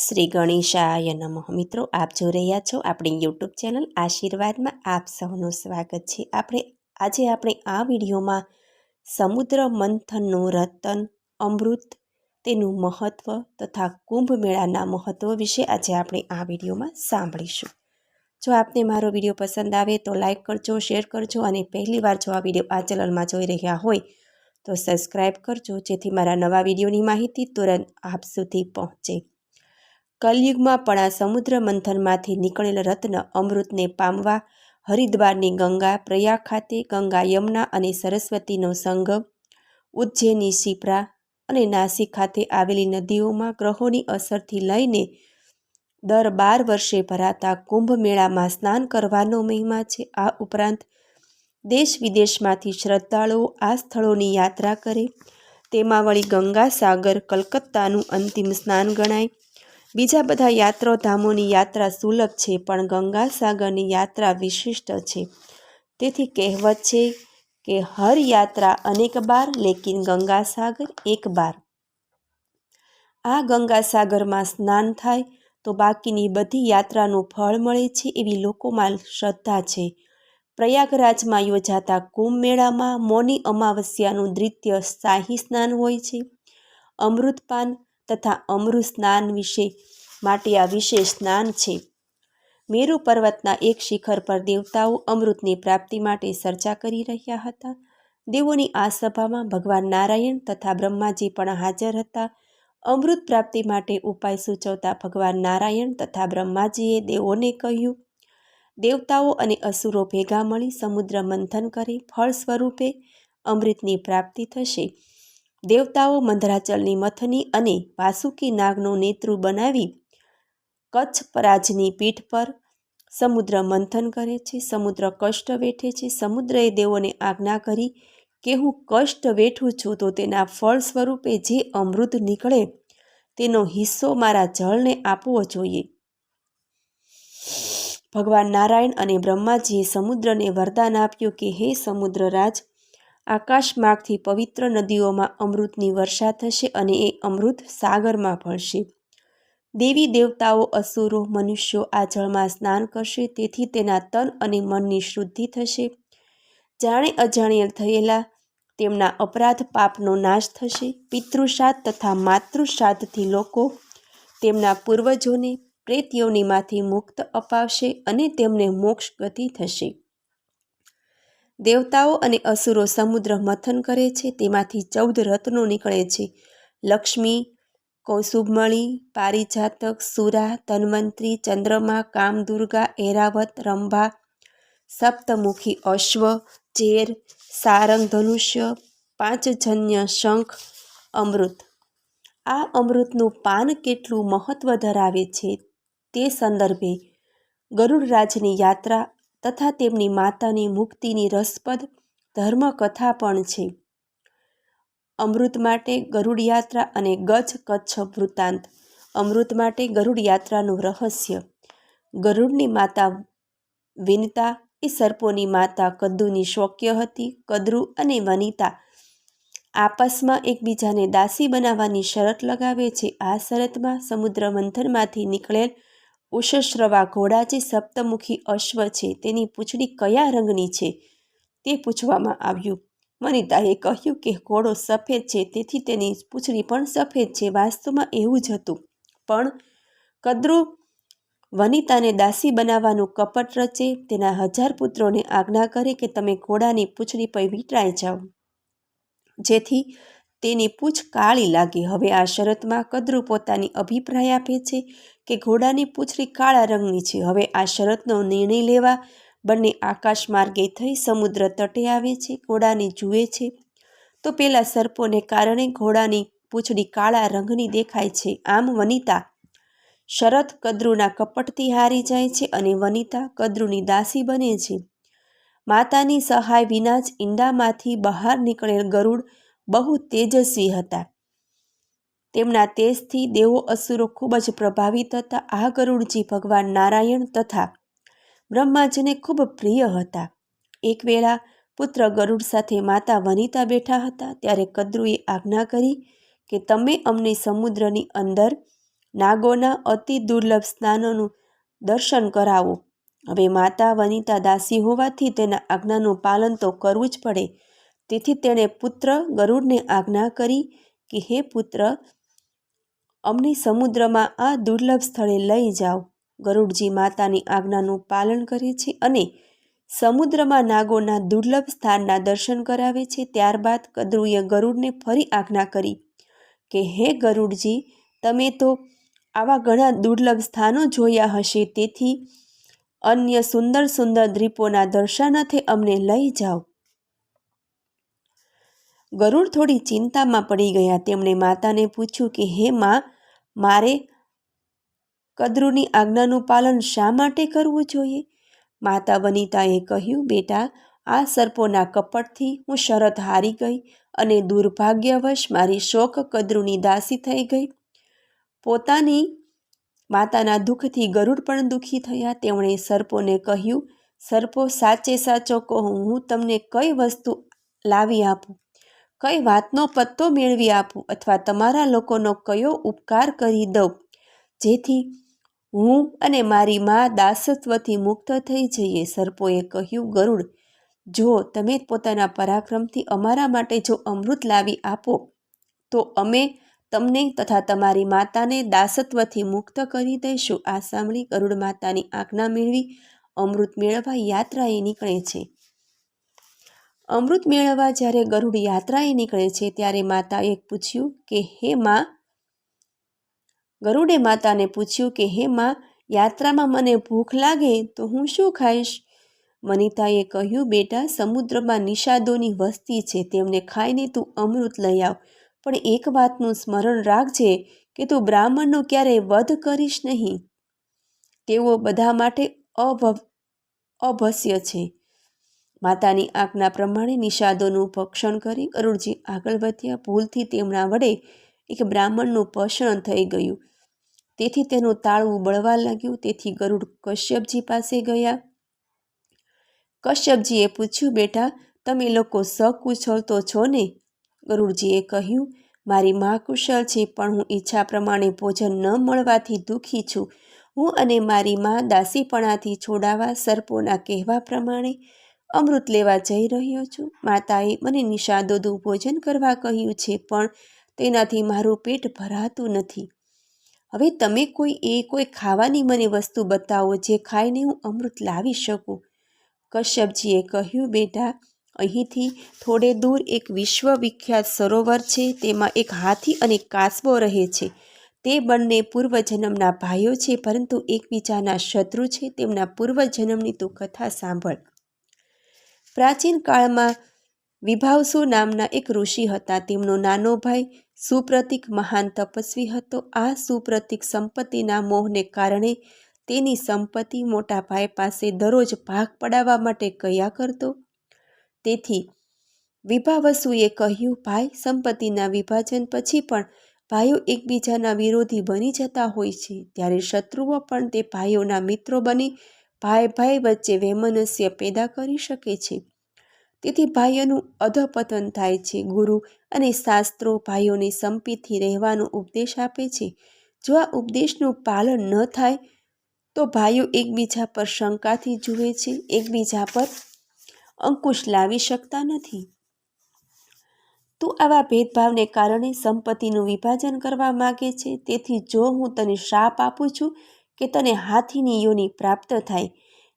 શ્રી ગણેશાય નમઃ. મિત્રો, આપ જોઈ રહ્યા છો આપણી યુટ્યુબ ચેનલ આશીર્વાદમાં આપ સૌનું સ્વાગત છે. આપણે, આજે આપણે આ વિડીયોમાં સમુદ્ર મંથનનું રતન, અમૃત, તેનું મહત્ત્વ તથા કુંભ મેળાના મહત્ત્વ વિશે આજે આપણે આ વિડીયોમાં સાંભળીશું. જો આપને મારો વીડિયો પસંદ આવે તો લાઈક કરજો, શેર કરજો અને પહેલીવાર જો આ વીડિયો આ ચેનલમાં જોઈ રહ્યા હોય તો સબસ્ક્રાઈબ કરજો જેથી મારા નવા વિડીયોની માહિતી તુરંત આપ સુધી પહોંચે. કલયુગમાં પણ આ સમુદ્ર મંથનમાંથી નીકળેલ રત્ન અમૃતને પામવા હરિદ્વારની ગંગા, પ્રયાગ ખાતે ગંગા યમુના અને સરસ્વતીનો સંગમ ઉજ્જૈની શિપ્રા અને નાસિક ખાતે આવેલી નદીઓમાં ગ્રહોની અસરથી લઈને દર બાર વર્ષે ભરાતા કુંભ મેળામાં સ્નાન કરવાનો મહિમા છે. આ ઉપરાંત દેશ વિદેશમાંથી શ્રદ્ધાળુઓ આ સ્થળોની યાત્રા કરે. તેમાં વળી ગંગા સાગર, કલકત્તાનું અંતિમ સ્નાન ગણાય. બીજા બધા યાત્રાધામોની યાત્રા સુલભ છે, પણ ગંગાસાગરની યાત્રા વિશિષ્ટ છે. તેથી કહેવત છે કે હર યાત્રા અનેક બાર, લેકિન ગંગાસાગર એક બાર. આ ગંગાસાગરમાં સ્નાન થાય તો બાકીની બધી યાત્રાનું ફળ મળે છે એવી લોકોમાં શ્રદ્ધા છે. પ્રયાગરાજમાં યોજાતા કુંભ મેળામાં મૌની અમાવસ્યાનું દ્વિતીય શાહી સ્નાન હોય છે. અમૃતપાન તથા અમૃત સ્નાન વિશે માટે આ વિશેષ સ્નાન છે. મેરુ પર્વતના એક શિખર પર દેવતાઓ અમૃતની પ્રાપ્તિ માટે ચર્ચા કરી રહ્યા હતા. દેવોની આ સભામાં ભગવાન નારાયણ તથા બ્રહ્માજી પણ હાજર હતા. અમૃત પ્રાપ્તિ માટે ઉપાય સૂચવતા ભગવાન નારાયણ તથા બ્રહ્માજીએ દેવોને કહ્યું, દેવતાઓ અને અસુરો ભેગા મળી સમુદ્ર મંથન કરી ફળ સ્વરૂપે અમૃતની પ્રાપ્તિ થશે. દેવતાઓ મંદરાચલની મથની અને વાસુકી નાગનું નેતૃ બનાવી કચ્છ પરાજની પીઠ પર સમુદ્ર મંથન કરે છે. સમુદ્ર કષ્ટ વેઠે છે. સમુદ્રએ દેવોને આજ્ઞા કરી કે હું કષ્ટ વેઠું છું તો તેના ફળ સ્વરૂપે જે અમૃત નીકળે તેનો હિસ્સો મારા જળને આપવો જોઈએ. ભગવાન નારાયણ અને બ્રહ્માજીએ સમુદ્રને વરદાન આપ્યું કે, હે સમુદ્રરાજ આકાશમાર્ગથી પવિત્ર નદીઓમાં અમૃતની વર્ષા થશે અને એ અમૃત સાગરમાં ભળશે. દેવી દેવતાઓ, અસુરો, મનુષ્યો આ જળમાં સ્નાન કરશે, તેથી તેના તન અને મનની શુદ્ધિ થશે. જાણે અજાણ્યે થયેલા તેમના અપરાધ પાપનો નાશ થશે. પિતૃશ્રાદ્ધ તથા માતૃશ્રાદ્ધથી લોકો તેમના પૂર્વજોને પ્રેતયોનીમાંથી મુક્ત અપાવશે અને તેમને મોક્ષ ગતિ થશે. દેવતાઓ અને અસુરો સમુદ્ર મથન કરે છે, તેમાંથી ચૌદ રત્નો નીકળે છે. લક્ષ્મી, કૌસુભમણી, પારિજાતક, સુરા, ધન્વંતરી, ચંદ્રમા, કામદુર્ગા, એરાવત, રંભા, સપ્તમુખી, અશ્વ ચેર સારંગ, ધનુષ્ય, પાંચજન્ય શંખ, અમૃત. આ અમૃતનું પાન કેટલું મહત્વ ધરાવે છે તે સંદર્ભે ગરુડરાજની યાત્રા તથા તેમની માતાની મુક્તિની રસપ્રદ ધર્મકથા પણ છે. અમૃત માટે ગરુડ યાત્રા અને ગજ કચ્છ વૃત્તાંત. અમૃત માટે ગરુડ યાત્રાનું રહસ્ય. ગરુડની માતા વિનતા એ સર્પોની માતા કદ્દુની શોક્ય હતી, કદરુ અને વનિતા આપસમાં એકબીજાને દાસી બનાવવાની શરત લગાવે છે. આ શરતમાં સમુદ્ર મંથનમાંથી નીકળેલ ઉષશ્રવા ઘોડા જે સપ્તમુખી અશ્વ છે. તેની પૂંછડી કયા રંગની છે? તે પૂછવામાં આવ્યું. વનિતાએ કહ્યું કે ઘોડો સફેદ છે, તેથી તેની પૂંછડી પણ સફેદ છે. વાસ્તવમાં એવું જ હતું. પણ કદ્રુ વનિતાને દાસી બનાવવાનું કપટ રચે. તેના હજાર પુત્રોને આજ્ઞા કરે કે તમે ઘોડાની પૂંછડી પર વીંટળાઈ જાઓ. જેથી તેની પૂંછ કાળી લાગે. હવે આ શરતમાં કદરુ પોતાની અભિપ્રાય આપે છે કે ઘોડાની પૂંછડી કાળા રંગની છે. હવે આ શરતનો નિર્ણય લેવા બંને આકાશ માર્ગે થઈ સમુદ્ર તટે આવે છે, ઘોડાને જુએ છે. તો પેલા સર્પોને કારણે ઘોડાની પૂંછડી કાળા રંગની દેખાય છે. આમ વનિતા, શરત કદરુના કપટથી હારી જાય છે અને વનિતા કદરૂની દાસી બને છે. માતાની સહાય વિના જ ઈંડામાંથી બહાર નીકળેલ ગરુડ બહુ તેજસ્વી હતા. તેમના તેજથી દેવો અસુરો ખૂબ જ પ્રભાવિત હતા. આ ગરુડજી ભગવાન નારાયણ તથા બ્રહ્માજીને ખૂબ પ્રિય હતા. એક વેળા પુત્ર ગરુડ સાથે માતા વનિતા બેઠા હતા. ત્યારે કદ્રુએ આજ્ઞા કરી કે તમે અમને સમુદ્રની અંદર નાગોના અતિ દુર્લભ સ્નાનોનું દર્શન કરાવો. હવે માતા વનિતા દાસી હોવાથી તેના આજ્ઞાનું પાલન તો કરવું જ પડે. તેથી તેણે પુત્ર ગરુડને આજ્ઞા કરી કે, હે પુત્ર, અમને સમુદ્રમાં આ દુર્લભ સ્થળે લઈ જાઓ. ગરુડજી માતાની આજ્ઞાનું પાલન કરે છે અને સમુદ્રમાં નાગોના દુર્લભ સ્થાનના દર્શન કરાવે છે. ત્યારબાદ કદરુએ ગરુડને ફરી આજ્ઞા કરી કે, હે ગરુડજી, તમે તો આવા ઘણા દુર્લભ સ્થાનો જોયા હશે, તેથી અન્ય સુંદર સુંદર દ્વીપોના દર્શનાથે અમને લઈ જાઓ. ગરુડ થોડી ચિંતામાં પડી ગયા. તેમણે માતાને પૂછ્યું કે, હે માં, મારે કદરુની આજ્ઞાનું પાલન શા માટે કરવું જોઈએ? માતા વનિતાએ કહ્યું, બેટા, આ સર્પોના કપટથી હું શરત હારી ગઈ અને દુર્ભાગ્યવશ મારી શોક કદરુની દાસી થઈ ગઈ. પોતાની માતાના દુઃખથી ગરુડ પણ દુઃખી થયા. તેમણે સર્પોને કહ્યું, સર્પો, સાચે સાચો કહો, હું તમને કઈ વસ્તુ લાવી આપું? કઈ વાતનો પત્તો મેળવી આપું અથવા તમારા લોકોનો કયો ઉપકાર કરી દઉં? જેથી હું અને મારી મા દાસત્વથી મુક્ત થઈ જઈએ, સર્પોએ કહ્યું ગરુડ. જો તમે પોતાના પરાક્રમથી અમારા માટે જો અમૃત લાવી આપો, તો અમે તમને તથા તમારી માતાને દાસત્વથી મુક્ત કરી દઈશું. આ સાંભળી ગરુડ માતાની આજ્ઞા મેળવી અમૃત મેળવવા યાત્રાએ નીકળે છે. અમૃત મેળવવા જ્યારે ગરુડ યાત્રાએ નીકળે છે, ત્યારે માતાએ પૂછ્યું કે, હે માં? ગરુડે માતાને પૂછ્યું કે, હે માં, યાત્રામાં મને ભૂખ લાગે, તો હું શું ખાઈશ? મનિતાએ કહ્યું, બેટા, સમુદ્રમાં નિષાદોની વસ્તી છે, તેમને ખાઈને તું અમૃત લઈ આવ. પણ એક વાતનું સ્મરણ રાખજે કે તું બ્રાહ્મણનો ક્યારેય વધ કરીશ નહીં. તેઓ બધા માટે અભ અભસ્ય છે. માતાની આજ્ઞા પ્રમાણે નિષાદોનું ભક્ષણ કરી ગરુડજી આગળ વધ્યા. ભૂલથી તેમના વડે એક બ્રાહ્મણનું પષણ થઈ ગયું. તેથી તેનું તાળવું બળવા લાગ્યું. તેથી ગરુડ કશ્યપજી પાસે ગયા. કશ્યપજીએ પૂછ્યું, બેટા, તમે લોકો સકુશળ તો છો ને? ગરુડજીએ કહ્યું, મારી મા કુશળ છે, પણ હું ઈચ્છા પ્રમાણે ભોજન ન મળવાથી દુઃખી છું. હું અને મારી મા દાસીપણાથી છોડાવા, સર્પોના કહેવા પ્રમાણે અમૃત લેવા જઈ રહ્યો છું. માતાએ મને નિષાદોદું ભોજન કરવા કહ્યું છે, પણ તેનાથી મારું પેટ ભરાતું નથી. હવે તમે કોઈ એ કોઈ ખાવાની મને વસ્તુ બતાવો જે ખાઈને હું અમૃત લાવી શકું? કશ્યપજીએ કહ્યું, બેટા, અહીંથી થોડે દૂર એક વિશ્વવિખ્યાત સરોવર છે. તેમાં એક હાથી અને કાસબો રહે છે. તે બંને પૂર્વજન્મના ભાઈઓ છે, પરંતુ એકબીજાના શત્રુ છે. તેમના પૂર્વજન્મની તું કથા સાંભળ. પ્રાચીન કાળમાં વિભાવસુ નામના એક ઋષિ હતા. તેમનો નાનો ભાઈ સુપ્રતિક મહાન તપસ્વી હતો. આ સુપ્રતિક સંપત્તિના મોહને કારણે તેની સંપત્તિ મોટા ભાઈ પાસે દરરોજ ભાગ પડાવવા માટે કયા કરતો. તેથી વિભાવસુએ કહ્યું, ભાઈ, સંપત્તિના વિભાજન પછી પણ ભાઈઓ એકબીજાના વિરોધી બની જતા હોય છે. ત્યારે શત્રુઓ પણ તે ભાઈઓના મિત્રો બની ભાઈ ભાઈ વચ્ચે વૈમનસ્ય પેદા કરી શકે છે. તેથી ભાઈઓનું અધપતન થાય છે. ગુરુ અને શાસ્ત્રો ભાઈઓને સંપીથી રહેવાનો ઉપદેશ આપે છે. જો આ ઉપદેશનું પાલન ન થાય, તો ભાઈઓ એકબીજા પર શંકાથી જુએ છે. એકબીજા પર અંકુશ લાવી શકતા નથી. તું આવા ભેદભાવને કારણે સંપત્તિનું વિભાજન કરવા માગે છે. તેથી જો હું તને શાપ આપું છું કે તને હાથીની યોની પ્રાપ્ત થાય.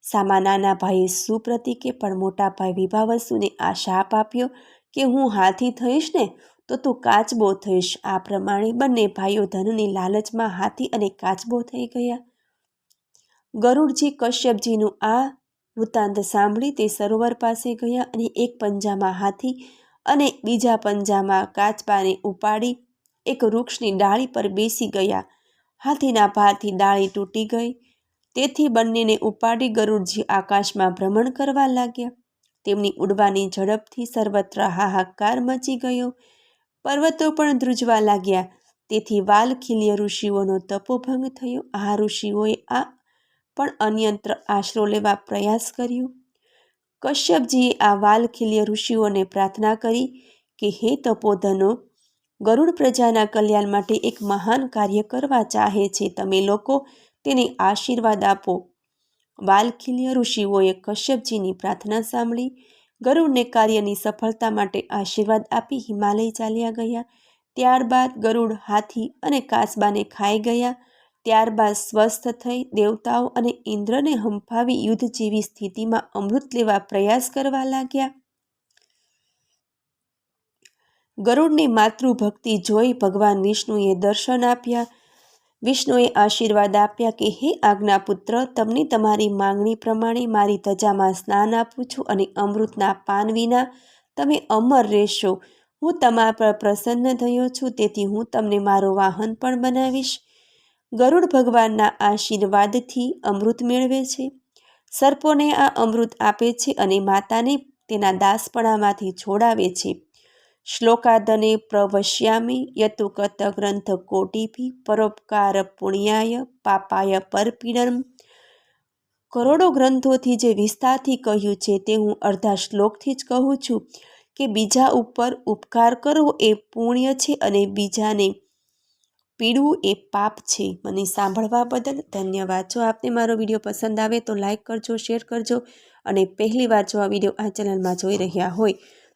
સામા નાના ભાઈએ સુપ્રતિકે પણ મોટા ભાઈ વિભાવસુને આ શાપ આપ્યો કે હું હાથી થઈશ ને, તો તું કાચબો થઈશ. આ પ્રમાણે બંને ભાઈઓ ધનની લાલચમાં હાથી અને કાચબો થઈ ગયા. ગરુડજી કશ્યપજીનું આ વૃત્તાંત સાંભળી તે સરોવર પાસે ગયા અને એક પંજામાં હાથી અને બીજા પંજામાં કાચબાને ઉપાડી એક વૃક્ષની ડાળી પર બેસી ગયા. હાથીના ભારથી ડાળી તૂટી ગઈ. તેથી બંનેને ઉપાડી ગરુડજી આકાશમાં ભ્રમણ કરવા લાગ્યા. તેમની ઉડવાની ઝડપથી સર્વત્ર હાહાકાર મચી ગયો. પર્વતો પણ ધ્રુજવા લાગ્યા. તેથી વાલખીલ્ય ઋષિઓનો તપોભંગ થયો. આ ઋષિઓએ આ પણ અન્યત્ર આશરો લેવા પ્રયાસ કર્યો. કશ્યપજીએ આ વાલખીલ્ય ઋષિઓને પ્રાર્થના કરી કે, હે તપોધનો ગરુડ પ્રજાના કલ્યાણ માટે એક મહાન કાર્ય કરવા ચાહે છે. તમે લોકો તેને આશીર્વાદ આપો. વાલખિલ્ય ઋષિઓએ કશ્યપજીની પ્રાર્થના સાંભળી. ગરુડને કાર્યની સફળતા માટે આશીર્વાદ આપી હિમાલય ચાલ્યા ગયા. ત્યારબાદ ગરુડ હાથી અને કાસબાને ખાઈ ગયા. ત્યારબાદ સ્વસ્થ થઈ દેવતાઓ અને ઇન્દ્રને હંફાવી યુદ્ધ જેવી સ્થિતિમાં અમૃત લેવા પ્રયાસ કરવા લાગ્યા. ગરુડની માતૃભક્તિ જોઈ ભગવાન વિષ્ણુએ દર્શન આપ્યા. વિષ્ણુએ આશીર્વાદ આપ્યા કે, હે આજ્ઞાપુત્ર, તમને તમારી માંગણી પ્રમાણે મારી ધજામાં સ્નાન આપું છું અને અમૃતના પાન વિના તમે અમર રહેશો. હું તમારા પર પ્રસન્ન થયો છું, તેથી હું તમને મારો વાહન પણ બનાવીશ. ગરુડ ભગવાનના આશીર્વાદથી અમૃત મેળવે છે. સર્પોને આ અમૃત આપે છે અને માતાને તેના દાસપણામાંથી છોડાવે છે. શ્લોકાદને પ્રવશ્યામિ યતુકત ગ્રંથ કોટિભી પરોપકાર પુણ્યાય પાપાય પરપીડમ કરોડો ગ્રંથોથી જે વિસ્તારથી કહ્યું છે તે હું અડધા શ્લોકથી જ કહું છું કે બીજા ઉપર ઉપકાર કરવો એ પુણ્ય છે અને બીજાને પીડવું એ પાપ છે। મને સાંભળવા બદલ ધન્યવાદ। જો આપને મારો વીડિયો પસંદ આવે તો લાઇક કરજો, શેર કરજો અને પહેલી વાર જો આ વીડિયો આ ચેનલમાં જોઈ રહ્યા હોય